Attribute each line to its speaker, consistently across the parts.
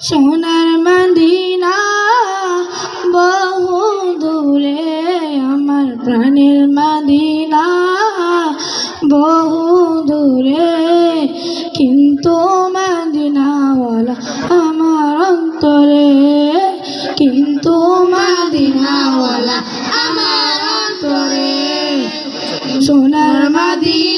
Speaker 1: সোনার মদিনা বহু দূরে আমার প্রাণের মদিনা বহু দূরে, কিন্তু মদিনাওয়ালা আমার অন্তরে, কিন্তু মদিনাওয়ালা আমার অন্তরে। সোনার মদিনা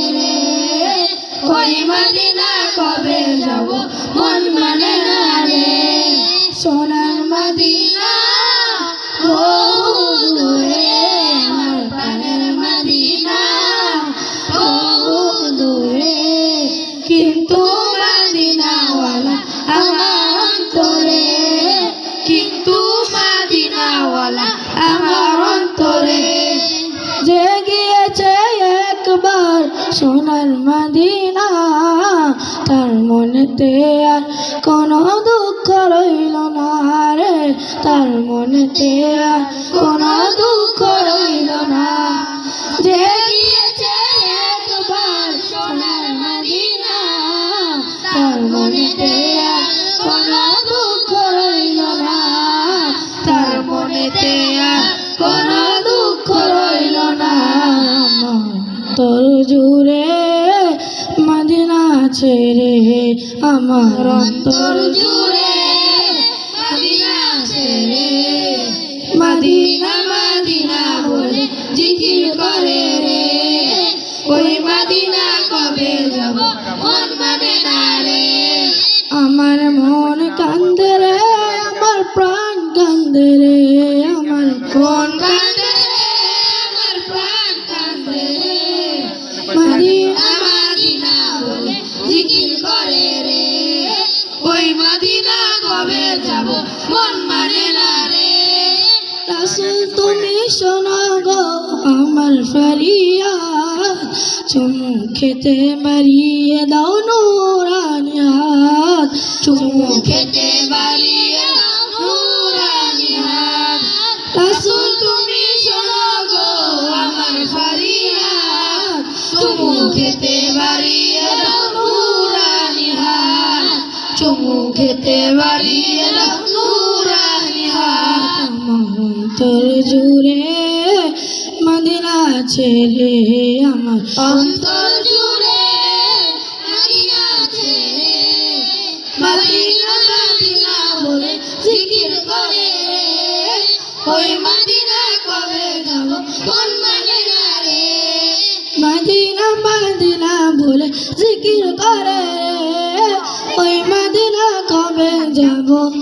Speaker 1: ওই মদিনা কবে যাব? মন মানে না রে। সোনার মদিনা বহু দূরে আমার কিন্তু মদিনাওয়ালা আমার অন্তরে, কিন্তু মদিনাওয়ালা আমার অন্তরে। সোনার মদিনা, তার মনেতে আর কোনো দুঃখ রইল না রে। তার মনেতে আর কোনো দুঃখ রইল না। যে জুড়ে মদিনা ছেড়ে আমার অন্তর জুড়ে মদিনা ছেড়ে। মদিনা মদিনা বলে জিকির করে রে। ওই মদিনা কবে যাব, মন মানে না রে। আমার মন কান্দে রে, আমার প্রাণ কান্দে রে। ফরিয়াদ চুমু খেতে মারিয়ে দাও নুরানি হাত চুমু খেতে মারিয়ে দাও নুরানি হাত রাসূল তুমি শোনো গো আমার ফরিয়াদ চুমু খেতে মারিয়ে দাও নুরানি হাত চুমু দাও নুরানি আমার অন্তর জুড়ে মদিনা ছেড়ে আমার অন্তর জুড়ে মদিনা ছেড়ে মদিনা মদিনা বলে জিকির করে। ওই মদিনা কবে যাব? কোন মানে রে? মদিনা মদিনা বলে জিকির করে। ওই মদিনা কবে যাব? রে